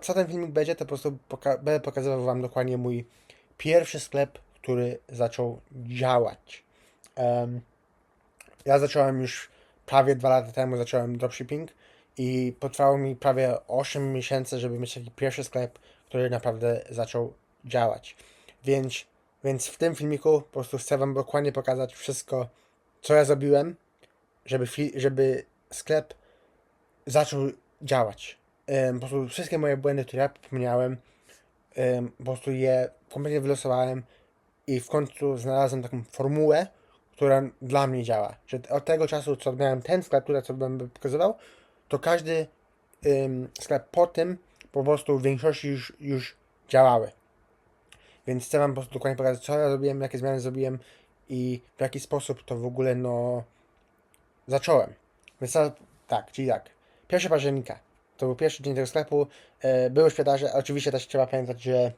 co ten filmik będzie, to po prostu poka będę pokazywał wam dokładnie mój pierwszy sklep, który zaczął działać. Em, ja zacząłem już prawie dwa lata temu, zacząłem dropshipping i potrwało mi prawie 8 miesięcy, żeby mieć taki pierwszy sklep, który naprawdę zaczął działać. Więc, więc w tym filmiku po prostu chcę wam dokładnie pokazać wszystko, co ja zrobiłem, żeby, żeby sklep zaczął działać. Po prostu wszystkie moje błędy, które ja popełniałem, em, po prostu je kompletnie wylosowałem i w końcu znalazłem taką formułę, która dla mnie działa. Że od tego czasu, co miałem ten sklep, który co będę pokazywał, to każdy sklep po tym po prostu w większości już, już działały. Więc chcę wam po prostu dokładnie pokazać, co ja zrobiłem, jakie zmiany zrobiłem i w jaki sposób to w ogóle no zacząłem. Więc tak, czyli tak. 1 października to był pierwszy dzień tego sklepu. E, były sprzedaże. Oczywiście też trzeba pamiętać, że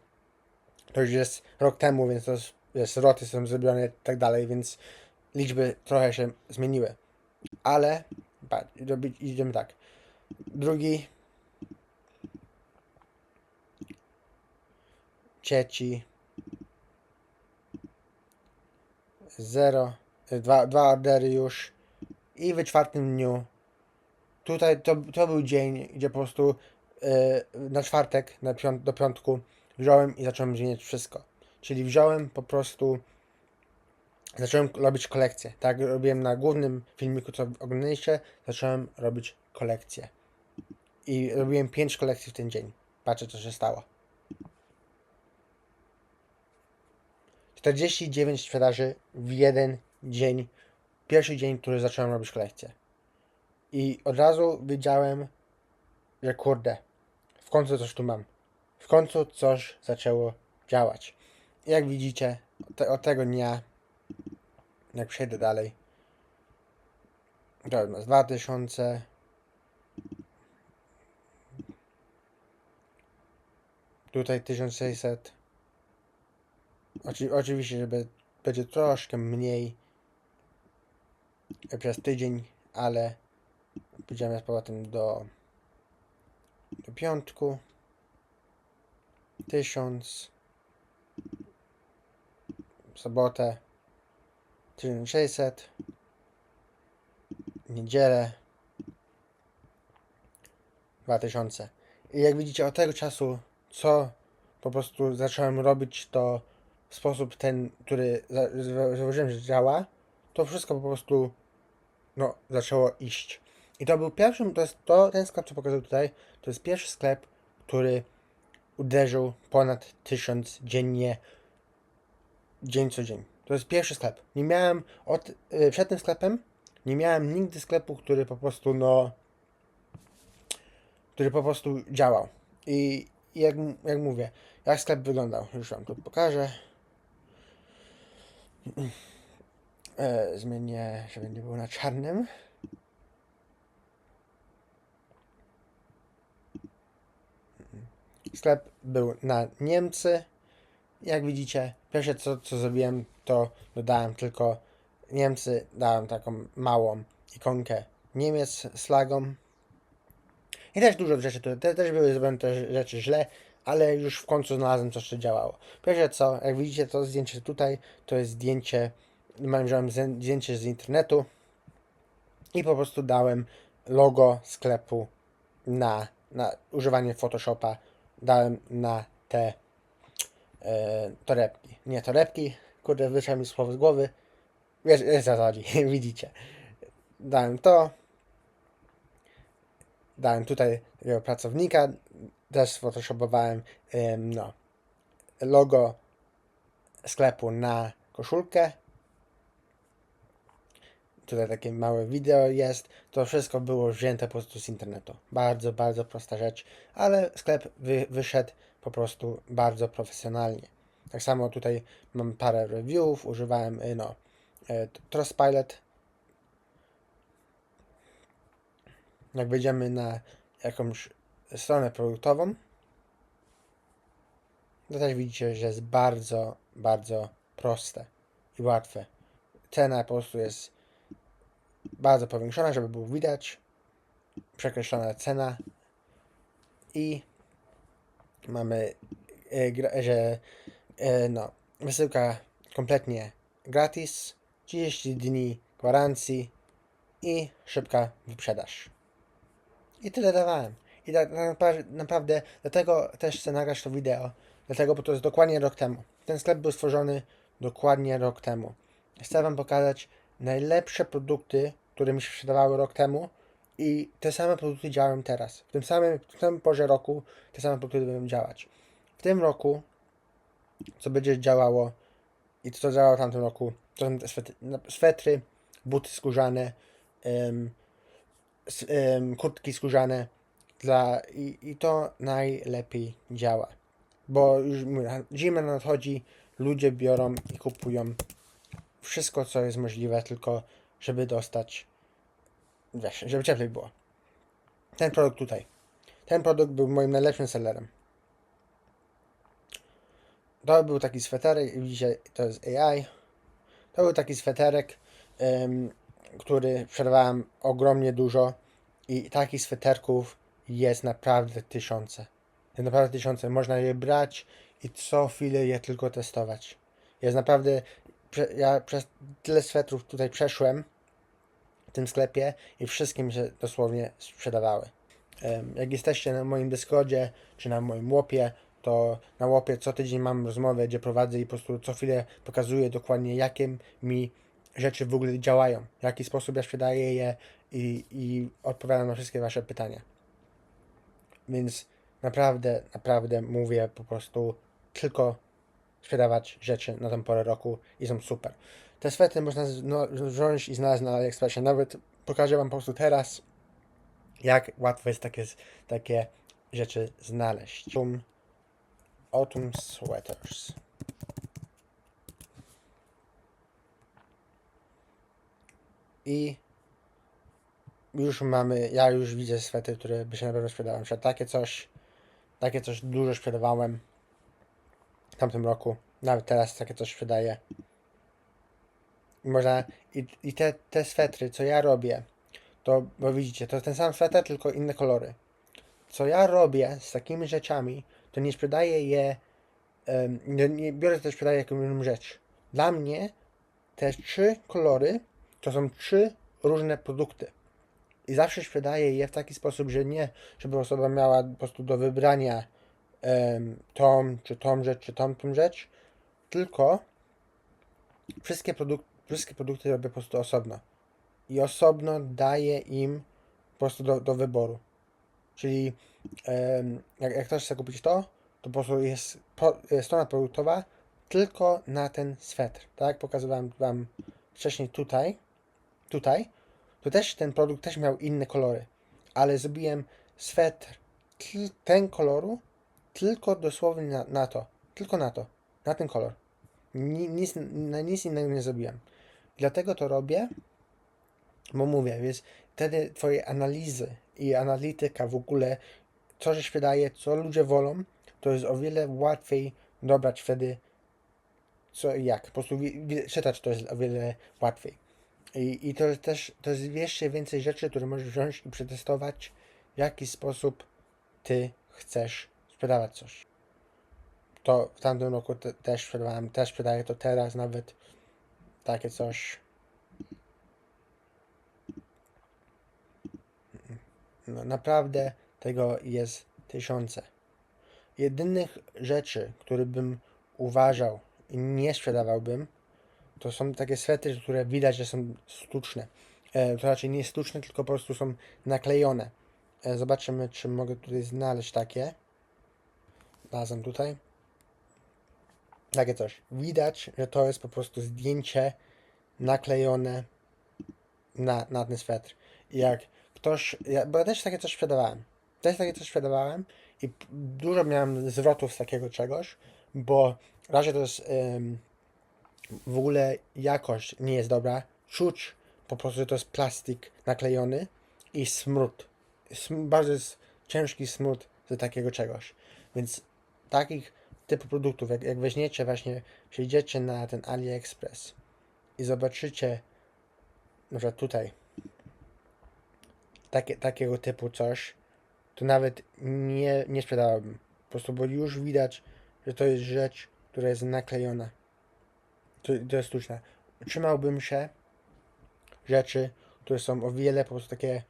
to już jest rok temu, więc to jest, roty są zrobione i tak dalej, więc liczby trochę się zmieniły. Ale idziemy tak. Drugi. Trzeci. Zero. y, Dwa, dwa ordery już. I w czwartym dniu. Tutaj to, to był dzień, gdzie po prostu y, na czwartek, na piąt, do piątku wziąłem i zacząłem zmieniać wszystko. Czyli wziąłem po prostu zacząłem robić kolekcję. Tak robiłem na głównym filmiku, co oglądaliście, zacząłem robić kolekcję. I robiłem 5 kolekcji w ten dzień. Patrzę, co się stało. 49 sprzedaży w jeden dzień. Pierwszy dzień, który zacząłem robić kolekcję. I od razu wiedziałem, że kurde, w końcu coś tu mam. W końcu coś zaczęło działać. Jak widzicie, te, od tego dnia jak przejdę dalej. To jest 2000. Tutaj 1600. Oczy, oczywiście, żeby będzie troszkę mniej przez tydzień, ale pójdziemy z powrotem do, do piątku. 1000. W sobotę 1600 niedzielę. 2000 i jak widzicie od tego czasu co po prostu zacząłem robić to w sposób ten, który za- za- zauważyłem, że działa to wszystko po prostu no, zaczęło iść i to był pierwszy, to jest to, ten sklep co pokazał tutaj to jest pierwszy sklep, który uderzył ponad 1000 dziennie dzień co dzień. To jest pierwszy sklep. Nie miałem od, y, przed tym sklepem nie miałem nigdy sklepu, który po prostu no który po prostu działał. I, jak, jak mówię, jak sklep wyglądał, już wam tu pokażę. E, zmienię, żeby nie było na czarnym. Sklep był na Niemcy. Jak widzicie, pierwsze co, co zrobiłem, to dodałem tylko Niemcy, dałem taką małą ikonkę Niemiec z flagą. I też dużo rzeczy, tu- te, też były zrobione te rzeczy źle, ale już w końcu znalazłem coś, co działało. Pierwsze co, jak widzicie to zdjęcie tutaj, to jest zdjęcie, mam wziąłem z- zdjęcie z internetu i po prostu dałem logo sklepu na, na używanie Photoshopa, dałem na te e, torebki. Nie torebki, kurde, wyszło mi słowo z głowy. Wiesz, wiesz co widzicie. Dałem to. Dałem tutaj takiego pracownika. Też sfotoshopowałem em, no, logo sklepu na koszulkę. Tutaj takie małe wideo jest. To wszystko było wzięte po prostu z internetu. Bardzo, bardzo prosta rzecz, ale sklep wy, wyszedł po prostu bardzo profesjonalnie. Tak samo tutaj mam parę reviewów, używałem y, no, y, Trustpilot. Jak wejdziemy na jakąś stronę produktową, to też widzicie, że jest bardzo, bardzo proste i łatwe. Cena po prostu jest bardzo powiększona, żeby było widać. Przekreślona cena i mamy, e, że e, no, wysyłka kompletnie gratis, 30 dni gwarancji i szybka wyprzedaż. I tyle dawałem. I tak naprawdę, dlatego też chcę nagrać to wideo. Dlatego, bo to jest dokładnie rok temu. Ten sklep był stworzony dokładnie rok temu. Chcę Wam pokazać najlepsze produkty, które mi się sprzedawały rok temu i te same produkty działają teraz. W tym samym, w tym porze roku te same produkty będą działać. W tym roku, co będzie działało i co działało w tamtym roku, to są te swetry, swetry buty skórzane, em, kurtki skórzane dla, i, i to najlepiej działa. Bo już zima nadchodzi, ludzie biorą i kupują wszystko, co jest możliwe, tylko żeby dostać, wiesz, żeby cieplej było. Ten produkt tutaj. Ten produkt był moim najlepszym sellerem. To był taki sweterek, widzicie, to jest AI. To był taki sweterek, em, który sprzedawałem ogromnie dużo i takich sweterków jest naprawdę tysiące. Jest naprawdę tysiące. Można je brać i co chwilę je tylko testować. Jest naprawdę, ja przez tyle swetrów tutaj przeszłem w tym sklepie i wszystkie mi się dosłownie sprzedawały. Jak jesteście na moim Discordzie czy na moim łopie, to na łopie co tydzień mam rozmowę, gdzie prowadzę i po prostu co chwilę pokazuję dokładnie, jakie mi rzeczy w ogóle działają, w jaki sposób ja sprzedaję je i, i odpowiadam na wszystkie Wasze pytania. Więc naprawdę, naprawdę mówię po prostu tylko sprzedawać rzeczy na tą porę roku i są super. Te swety można no, wziąć i znaleźć na AliExpressie. Nawet pokażę Wam po prostu teraz, jak łatwo jest takie, takie rzeczy znaleźć. Autumn, sweaters. I już mamy, ja już widzę swety, które by się na pewno sprzedały. Takie coś, takie coś dużo sprzedawałem tamtym roku. Nawet teraz takie coś sprzedaję. I Można, i, i te, te swetry, co ja robię, to, bo widzicie, to ten sam sweter, tylko inne kolory. Co ja robię z takimi rzeczami, to nie sprzedaję je, em, nie, biorę też sprzedaję jedną rzecz. Dla mnie te trzy kolory to są trzy różne produkty. I zawsze sprzedaję je w taki sposób, że nie, żeby osoba miała po prostu do wybrania tą, czy tą rzecz, czy tą, tą rzecz, tylko wszystkie, produk- wszystkie produkty robię po prostu osobno. I osobno daję im po prostu do, do wyboru. Czyli jak, jak ktoś chce kupić to, to po prostu jest, po, strona produktowa tylko na ten swetr. Tak pokazywałem Wam wcześniej tutaj, tutaj, to też ten produkt też miał inne kolory, ale zrobiłem swetr ten koloru tylko dosłownie na, na to, tylko na to, na ten kolor. Ni, nic, na nic innego nie zrobiłem. Dlatego to robię, bo mówię, więc wtedy twoje analizy i analityka w ogóle, co się sprzedaje, co ludzie wolą, to jest o wiele łatwiej dobrać wtedy co i jak. Po prostu czytać to jest o wiele łatwiej. I, I to jest też, to jest jeszcze więcej rzeczy, które możesz wziąć i przetestować, w jaki sposób ty chcesz sprzedawać coś. To w tamtym roku te, też sprzedawałem, też sprzedaję to teraz nawet takie coś. No naprawdę tego jest tysiące. Jedynych rzeczy, które bym uważał i nie sprzedawałbym, to są takie swety, które widać, że są sztuczne. E, to raczej nie sztuczne, tylko po prostu są naklejone. E, zobaczymy, czy mogę tutaj znaleźć takie. Znalazłem tutaj. Takie coś. Widać, że to jest po prostu zdjęcie naklejone na, na ten swetr. Jak ktoś, ja, bo ja też takie coś sprzedawałem. Też takie coś sprzedawałem i dużo miałem zwrotów z takiego czegoś, bo razie to jest em, w ogóle jakość nie jest dobra. Czuć po prostu, że to jest plastik naklejony i smród. Sm- bardzo jest ciężki smród z takiego czegoś. Więc takich typu produktów, jak, jak weźmiecie właśnie, przejdziecie na ten AliExpress i zobaczycie, przykład tutaj, takie, takiego typu coś, to nawet nie, nie sprzedawałbym. prostu, bo już widać, że to jest rzecz, która jest naklejona. To, to jest sztuczne. Trzymałbym się rzeczy, które są o wiele po prostu takie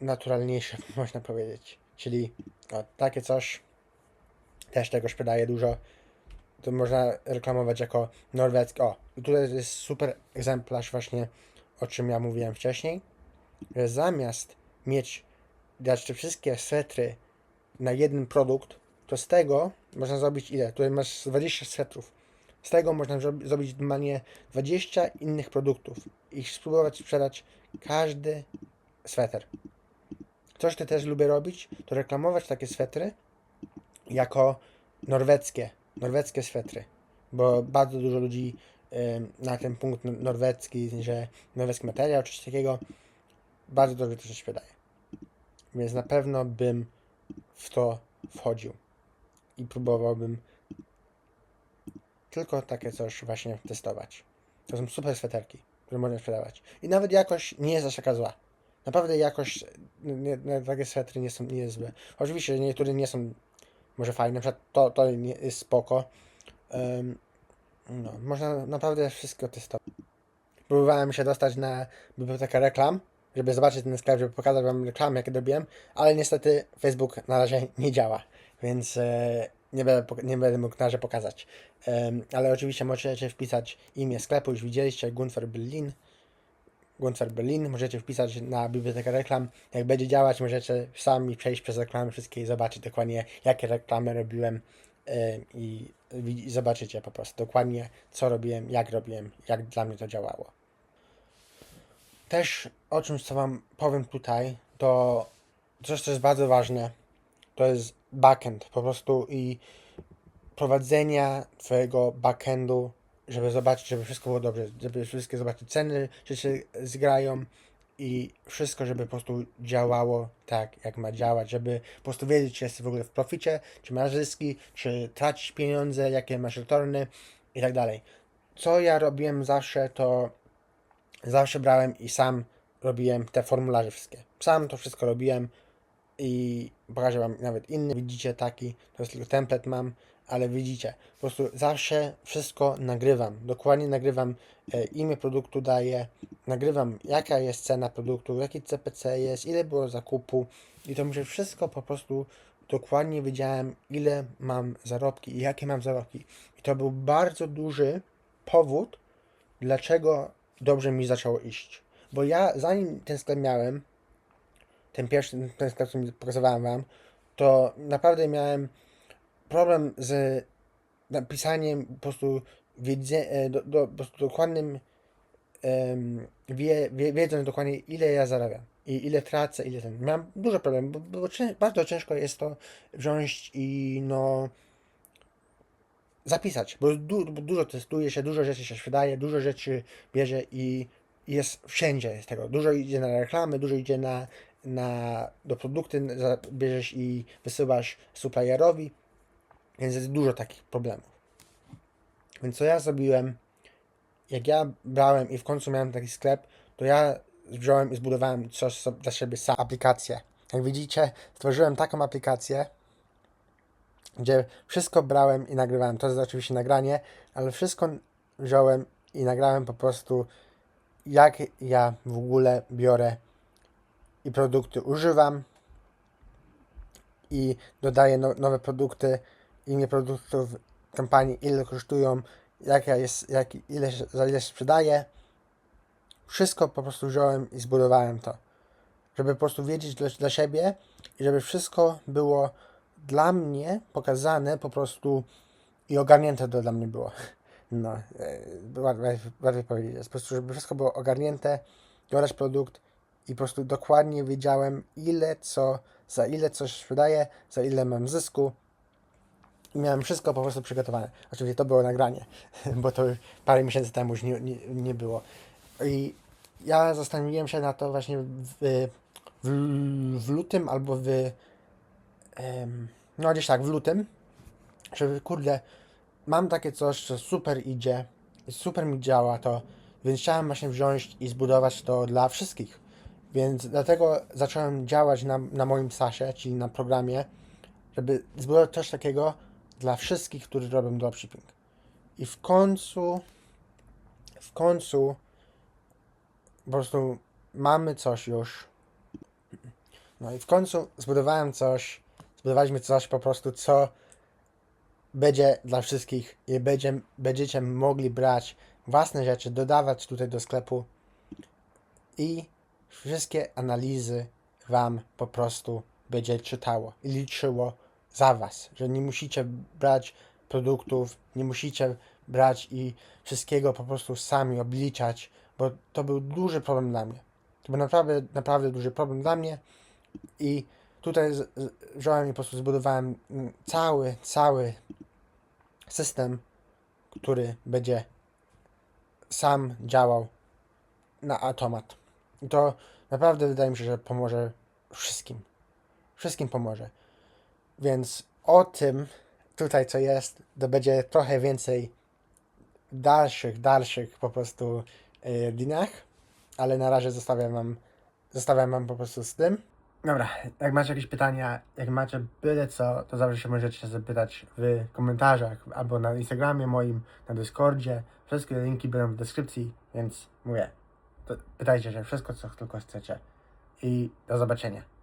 naturalniejsze, można powiedzieć. Czyli o, takie coś, też tego sprzedaję dużo. To można reklamować jako norweskie. O, tutaj jest super egzemplarz właśnie, o czym ja mówiłem wcześniej, że zamiast mieć, dać te wszystkie swetry na jeden produkt, to z tego można zrobić ile? Tutaj masz 20 swetrów. Z tego można zro- zrobić normalnie 20 innych produktów i spróbować sprzedać każdy sweter. Coś, co też lubię robić, to reklamować takie swetry jako norweskie, norweskie swetry, bo bardzo dużo ludzi na ten punkt nor- norwecki, że norweski materiał czy coś takiego, bardzo dobrze to się sprzedaje. Więc na pewno bym w to wchodził i próbowałbym tylko takie coś właśnie testować. To są super sweterki, które można sprzedawać. I nawet jakość nie jest aż taka zła. Naprawdę jakość, nie, takie swetry nie są nie jest złe. Oczywiście niektóre nie są może fajne, na przykład to, to jest spoko. Em, no, można naprawdę wszystko testować. Próbowałem się dostać na bibliotekę reklam, żeby zobaczyć ten sklep, żeby pokazać wam reklamy, jakie robiłem, ale niestety Facebook na razie nie działa, więc e, nie, będę, nie będę mógł na razie pokazać. Em, ale oczywiście możecie wpisać imię sklepu, już widzieliście, Gunfer Berlin. Gunfer Berlin, możecie wpisać na bibliotekę reklam. Jak będzie działać, możecie sami przejść przez reklamy wszystkie i zobaczyć dokładnie, jakie reklamy robiłem em, i, i zobaczycie po prostu dokładnie, co robiłem, jak robiłem, jak dla mnie to działało. Też o czymś, co Wam powiem tutaj, to coś, co jest bardzo ważne, to jest backend po prostu i prowadzenia Twojego backendu, żeby zobaczyć, żeby wszystko było dobrze, żeby wszystkie zobaczyć ceny, czy się zgrają i wszystko, żeby po prostu działało tak, jak ma działać, żeby po prostu wiedzieć, czy jesteś w ogóle w proficie, czy masz zyski, czy tracisz pieniądze, jakie masz returny i tak dalej. Co ja robiłem zawsze, to zawsze brałem i sam robiłem te formularze wszystkie. Sam to wszystko robiłem i pokażę wam nawet inny. Widzicie taki, to jest tylko template mam, ale widzicie, po prostu zawsze wszystko nagrywam. Dokładnie nagrywam e, imię produktu daję, nagrywam jaka jest cena produktu, jaki CPC jest, ile było zakupu i to muszę wszystko po prostu dokładnie wiedziałem, ile mam zarobki i jakie mam zarobki. I to był bardzo duży powód, dlaczego dobrze mi zaczęło iść. Bo ja, zanim ten sklep miałem, ten pierwszy, ten sklep, który pokazywałem wam, to naprawdę miałem problem z napisaniem po prostu wiedzie, e, do, do, po prostu dokładnym em, wie, wie, wiedząc dokładnie ile ja zarabiam i ile tracę, ile ten. Miałem dużo problemów, bo, bo bardzo ciężko jest to wziąć i no zapisać, bo, du, bo dużo testuje się, dużo rzeczy się sprzedaje, dużo rzeczy bierze i jest wszędzie jest tego. Dużo idzie na reklamy, dużo idzie na, na do produkty, bierzesz i wysyłasz supplierowi, więc jest dużo takich problemów. Więc co ja zrobiłem, jak ja brałem i w końcu miałem taki sklep, to ja wziąłem i zbudowałem coś dla siebie sam, aplikację. Jak widzicie, stworzyłem taką aplikację, gdzie wszystko brałem i nagrywałem. To jest oczywiście nagranie, ale wszystko wziąłem i nagrałem po prostu, jak ja w ogóle biorę i produkty używam i dodaję no, nowe produkty, imię produktów kampanii, ile kosztują, jaka jest, jak, ile, za ile się sprzedaje. Wszystko po prostu wziąłem i zbudowałem to. Żeby po prostu wiedzieć dla, dla siebie i żeby wszystko było dla mnie pokazane po prostu i ogarnięte to dla mnie było. No, e, łatwiej łatwiej powiedzieć. Po prostu, żeby wszystko było ogarnięte, dodać produkt i po prostu dokładnie wiedziałem, ile co, za ile coś sprzedaję, za ile mam zysku. Miałem wszystko po prostu przygotowane. Oczywiście to było nagranie, bo to parę miesięcy temu już nie, nie, nie było. I ja zastanowiłem się na to właśnie w, w, w lutym albo w. em, no gdzieś tak, w lutym, żeby kurde, mam takie coś, co super idzie, super mi działa to, więc chciałem właśnie wziąć i zbudować to dla wszystkich. Więc dlatego zacząłem działać na, na moim SASie, czyli na programie, żeby zbudować coś takiego dla wszystkich, którzy robią dropshipping. I w końcu, w końcu po prostu mamy coś już. No i w końcu zbudowałem coś, zbudowaliśmy coś po prostu, co będzie dla wszystkich i będzie, będziecie mogli brać własne rzeczy, dodawać tutaj do sklepu i wszystkie analizy wam po prostu będzie czytało i liczyło za was, że nie musicie brać produktów, nie musicie brać i wszystkiego po prostu sami obliczać, bo to był duży problem dla mnie. To był naprawdę, naprawdę duży problem dla mnie i tutaj wziąłem i po prostu zbudowałem cały, cały system, który będzie sam działał na automat. I to naprawdę wydaje mi się, że pomoże wszystkim. Wszystkim pomoże. Więc o tym tutaj co jest, to będzie trochę więcej dalszych, dalszych po prostu yy, dniach, ale na razie zostawiam wam, zostawiam wam po prostu z tym. Dobra, jak macie jakieś pytania, jak macie byle co, to zawsze się możecie zapytać w komentarzach albo na Instagramie moim, na Discordzie. Wszystkie linki będą w deskrypcji, więc mówię, pytajcie się wszystko, co tylko chcecie. I do zobaczenia.